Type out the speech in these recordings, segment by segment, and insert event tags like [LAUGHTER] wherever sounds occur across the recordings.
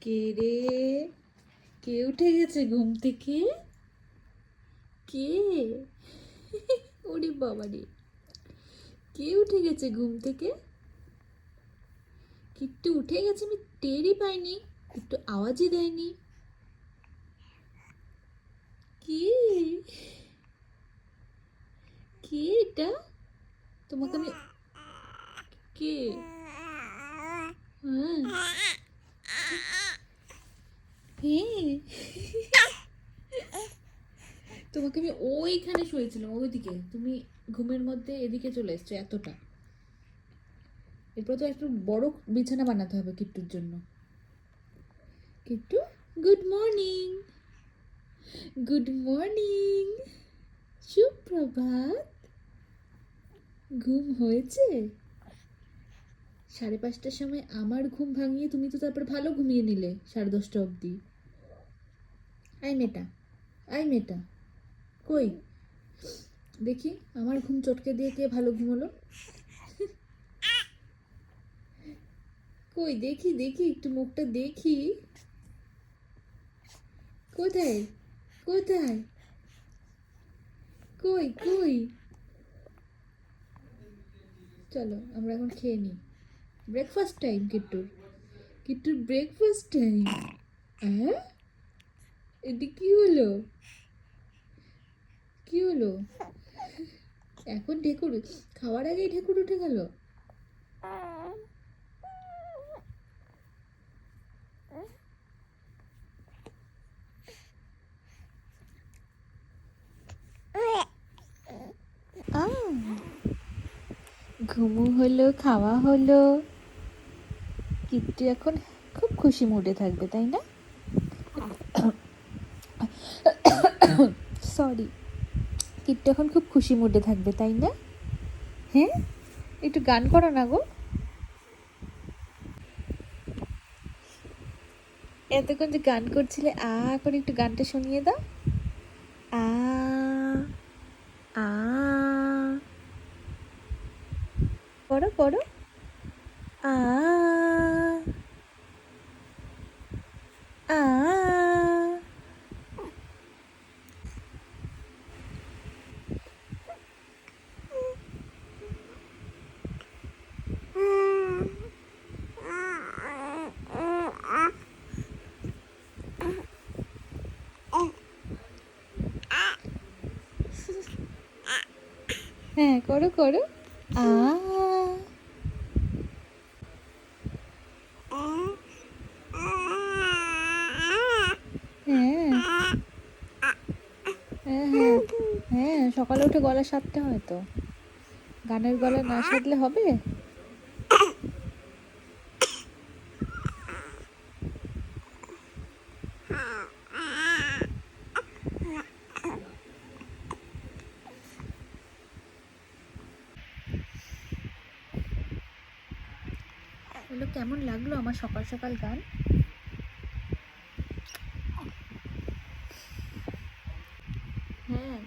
কে রে? কে উঠে গেছে ঘুম থেকে? কে? [LAUGHS] ওরে বাবা রে। কে উঠে গেছে ঘুম থেকে? কিট্টু উঠে গেছে, আমি টেরই পাইনি। একটু আওয়াজই দেয়নি। কি? কে এটা? তোমাকে আমি কে? হ্যাঁ। হ্যাঁ তোমাকে আমি ওইখানে শুয়েছিলাম, ওইদিকে। তুমি ঘুমের মধ্যে এদিকে চলে এসছো এতটা। এরপর তো একটু বড় বিছানা বানাতে হবে কিট্টুর জন্য। Kittu good morning good morning সুপ্রভাত। ঘুম হয়েছে? সাড়ে পাঁচটার সময় আমার ঘুম ভাঙিয়ে তুমি তো তারপর ভালো ঘুমিয়ে নিলে, সাড়ে দশটা অবধি। আই মেটা আই মেটা কই? দেখি, আমার ঘুম চটকে দিয়ে কে ভালো ঘুমোলো? কই, দেখি দেখি, একটু মুখটা দেখি। কোথায়? কোথায়? কই কই? চলো, আমরা এখন খেয়ে নিই। ব্রেকফাস্ট টাইম কিট্টুর কিট্টুর ব্রেকফাস্ট টাইম হ্যাঁ এটি কি হলো? কি হলো? এখন ঢেকুর, খাওয়ার আগেই ঢেকুর উঠে গেল। ঘুমু হলো, খাওয়া হলো। কিট্টু এখন খুব খুশি মুডে থাকবে, তাই না? সরি কিট্টু এখন খুব খুশি মুডে থাকবে, তাই না? হ্যাঁ? একটু গান করো না গো। এতক্ষণ যে গান করছিলে, আ, করে একটু গানটা শুনিয়ে দাও। আ আ। পড়ো। আ হ্যাঁ করো করো। আ। হ্যাঁ। হ্যাঁ হ্যাঁ। হ্যাঁ সকালে উঠে গলা সারতে হয় তো। গানের গলা না সারলে হবে? বলল কেমন লাগল আমার সকাল সকাল গান? হ্যাঁ।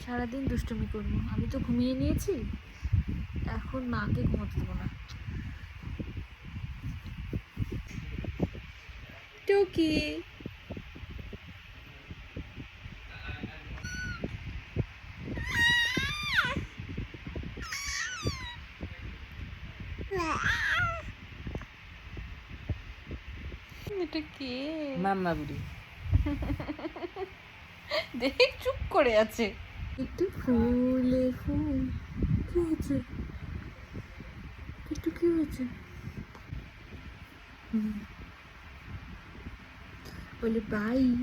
সারাদিন দুষ্টুমি করব। আমি তো ঘুমিয়ে নিয়েছি। এখন মাকে ঘুমোতে দেবো না। টুকি। এটা কে? মাম্মা বুড়ি [LAUGHS] দেখ চুপ করে আছে। একটু ফুলে ফুল কি হয়েছে একটু কি হয়েছে হুম। বলে বাই।